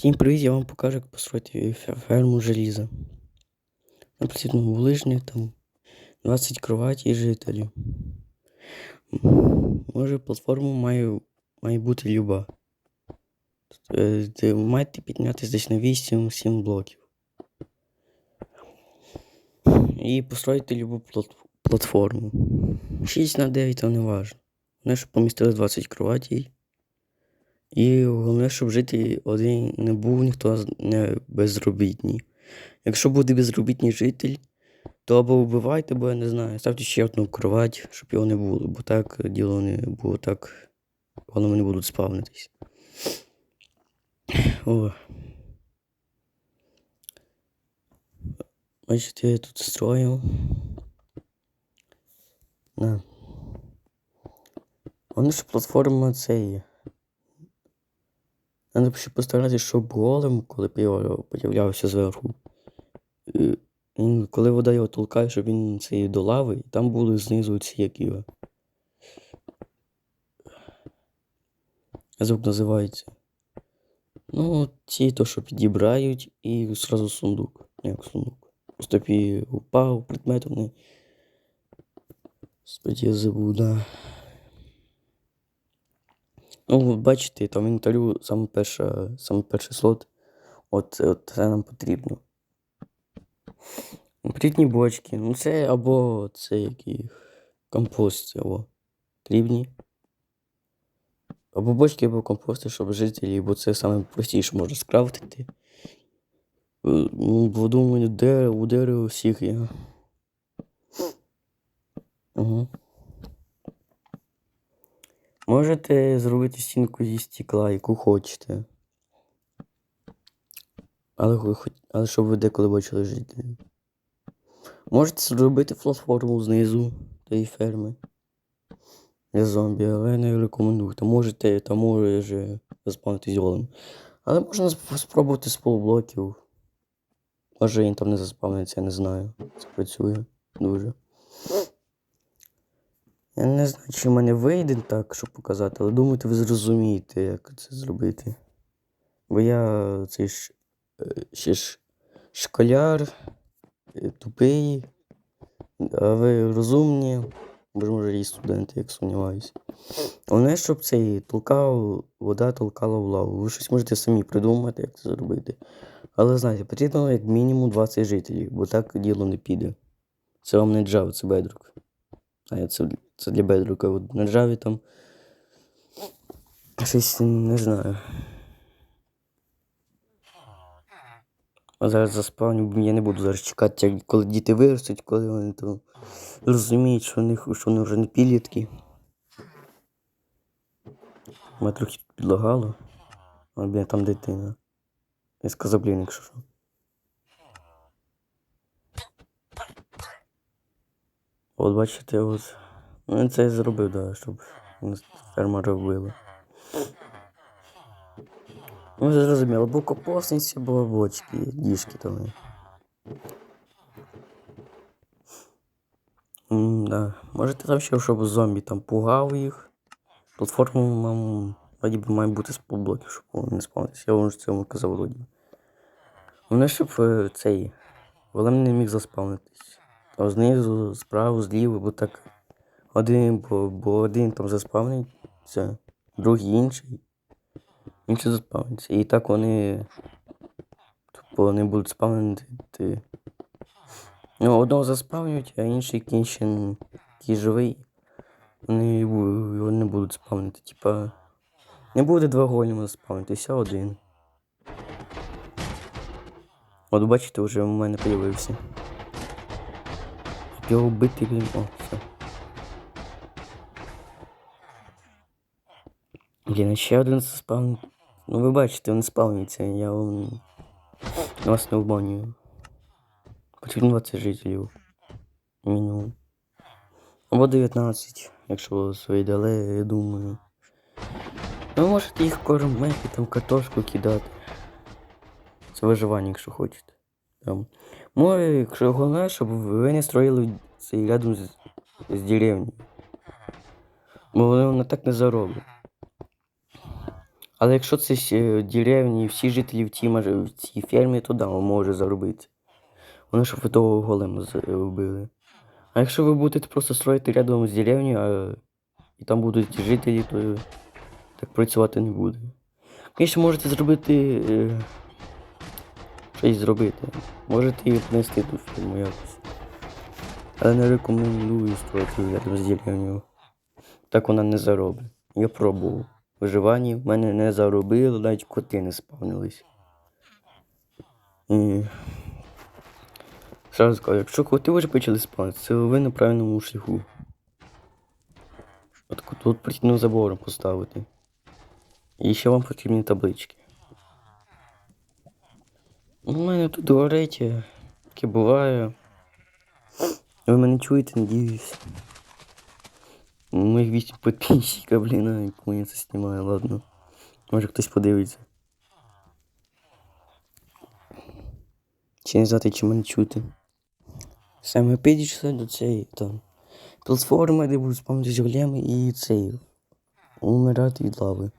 Всім привіт, я вам покажу, як построїти ферму желіза. Нам потрібно вулижник, там 20 кроватей і жителів. Може, платформа має, має бути люба. Е, маєте піднятися десь на 8-7 блоків. І построїти любу платформу. 6 на 9 то не важно. Головне, щоб помістили 20 кроватей. І головне, щоб жителі один не був ніхто не безробітний. Якщо буде безробітний житель, то або вбивайте, бо я не знаю, ставте ще одну кровать, щоб його не було, бо так діло не було так. Воно не будуть спавнитись. О. Бачите, я тут строю. На. Вони ж платформа це є. Треба ще постаратися, щоб голем, коли появ- появлявся зверху. коли вода його толкає, щоб він цей до лави, і там були знизу ці як його. Звук називається. Ну, ці то, що підібрають, і зразу сундук. Як сундук. Просто пі- упав предмет, вони. Господи, я забув. Ну, бачите, там в інвентарю саме перша, саме перший слот. От, от це нам потрібно. Потрібні бочки. Ну це або це які компост, або хлібні. Або бочки, або компости, щоб жителі, бо це саме простіше можна скрафтити. Е, Ну, бо думаю, дерево, у дерева всіх є. Угу. Можете зробити стінку зі стекла, яку хочете. Але, але щоб ви деколи бачили жителів. Можете зробити платформу знизу тієї ферми. Для зомбі, але я не рекомендую. Там можете, там може заспавнитись голим. Але можна спробувати з полублоків. Може він там не заспавниться, я не знаю. Це працює дуже. Я не знаю, чи в мене вийде так, щоб показати, але думаю, ви зрозумієте, як це зробити. Бо я цей ж е, ще ж школяр, е, тупий, а ви розумні, бо може і студенти, як сумніваюся. Головне, щоб цей толкав, вода толкала в лаву. Ви щось можете самі придумати, як це зробити. Але знаєте, потрібно як мінімум 20 жителів, бо так діло не піде. Це вам не Java, це Bedrock. А я це, це для Bedrock. а От на Java там щось не знаю. А зараз заспавню, я не буду зараз чекати, коли діти виростуть, коли вони то розуміють, що, них, що вони вже не підлітки. Мене трохи підлагало. А блін, там дитина. Я сказав, блін, якщо що. От бачите, от. Ну, це і зробив, да, щоб фермера вбили. Ну, зрозуміло, або копосниці, або бочки, діжки там. М, да. Можете там ще, щоб зомбі там пугав їх. Платформу нам вроді би має бути з полблоків, щоб вони не спавнитися. Я вам вже цьому казав би. Головне, щоб е, цей голем не міг заспавнитись. А знизу, справа, зліва, бо так один, бо, бо один там заспавниться, другий інший. Інші заспавняться. І так вони. Типу вони будуть спавнити. Ну, одного заспавнюють, а інший кінчен, який живий. Вони його не будуть спавнити. Типа. Не буде два голема заспавнитися, один. От бачите, вже в мене появився. Його вбити він. О, все. Блін, ще один заспавн. Ну ви бачите, він спавниться, я вам вас не обманюю. Потрібно 20 жителів. Мінімум. Або 19, якщо вийде, але я думаю. Ви можете їх кормити, там картошку кидати. Це виживання, якщо хочете. Там. Може, якщо головне, щоб ви не строїли цей рядом з, з деревнею. Бо вони так не зароблять. Але якщо це ще деревні, всі жителі в цій, фермі, то да, може заробити. Вони щоб ви того голема зробили. А якщо ви будете просто строїти рядом з деревнею, а і там будуть жителі, то так працювати не буде. Звісно, можете зробити. Е, щось зробити. Можете і внести ту фірму якось. Але не рекомендую строїти рядом з деревнею. Так вона не заробить. Я пробував. Виживання в мене не заробило, навіть коти не спавнились. І... Сразу скажу, якщо коти вже почали спавнитися, це ви на правильному шляху. От тут притягнув забором поставити. І ще вам потрібні таблички. У мене тут горить, е, таке буває. Ви мене чуєте, надіюсь. Моїх вісім підписчика, блін, а я це знімаю, ладно. Може хтось подивиться. Чи не знати, чи мене чути. Саме підійшли до цієї там платформи, де будуть спавнитися големи і цей. Умирати від лави.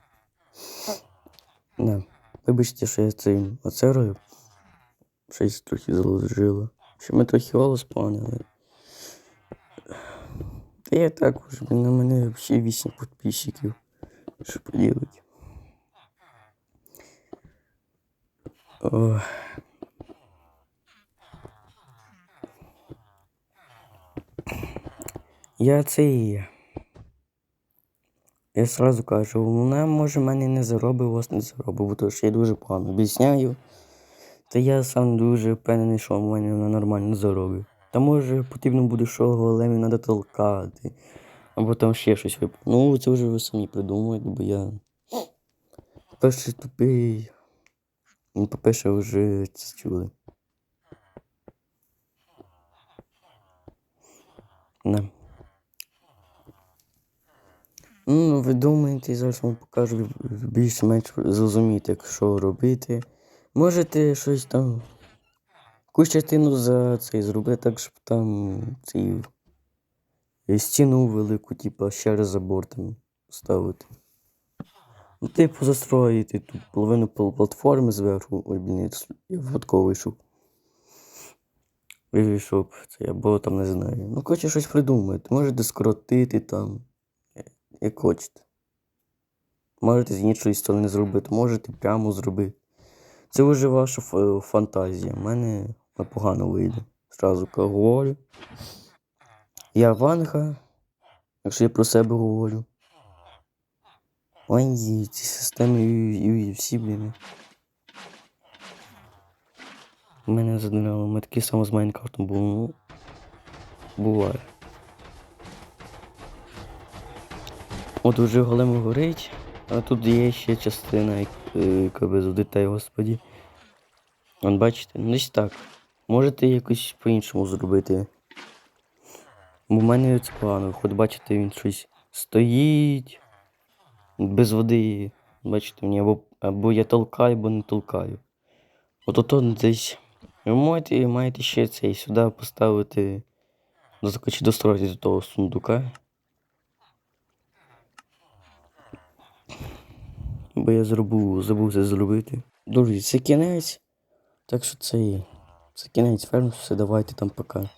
Да. Вибачте, що я цим оце робив. Щось трохи заложило. Що ми трохи голос спавнили. Я також, на мене ще 8 підписчиків. Що поділить. Ох. Я цей. Я сразу кажу, вона може мене не заробить, вас не заробить, бо то що я дуже погано об'ясняю. Та я сам дуже впевнений, що в мене вона нормально заробить. Та може потрібно буде що големі треба толкати. Або там ще щось вип... Ну, це вже ви самі придумаєте, бо я. По-перше, тупий. Ну, По-перше, вже це чули. Да. Ну, ви думаєте, зараз вам покажу більш-менш зрозуміти, що робити. Можете щось там. Якусь частину за цей зробити так, щоб там е, стіну велику, типа ще раз забор там ставити. Ну, типу, застроїти тут половину платформи зверху. Ой, блін, я випадково вийшов. Вийшов це, або там не знаю. Ну, коротше, щось придумати. Можете скоротити там, як хочете. Можете з іншої сторони зробити, можете прямо зробити. Це вже ваша фантазія. У мене непогано вийде. Зразу говорю. Я Ванга, якщо я про себе говорю. Ой, ці системи UFC, блін. У мене задумало, ми такі само з Майнкрафтом були, ну. Буває. От уже голем горить, а тут є ще частина, як, е, яка без дітей, господі. Вон бачите, ну десь так. Можете якось по-іншому зробити. Бо в мене це погано. Виходить, бачите, він щось стоїть. Без води. Бачите, мені або, або я толкаю, або не толкаю. От ото десь. Ви маєте, маєте ще цей сюди поставити. до- Чи достроїти до того сундука. Бо я зробив, забув це зробити. Друзі, це кінець. Так що це, це кінець ферму, давайте там пока.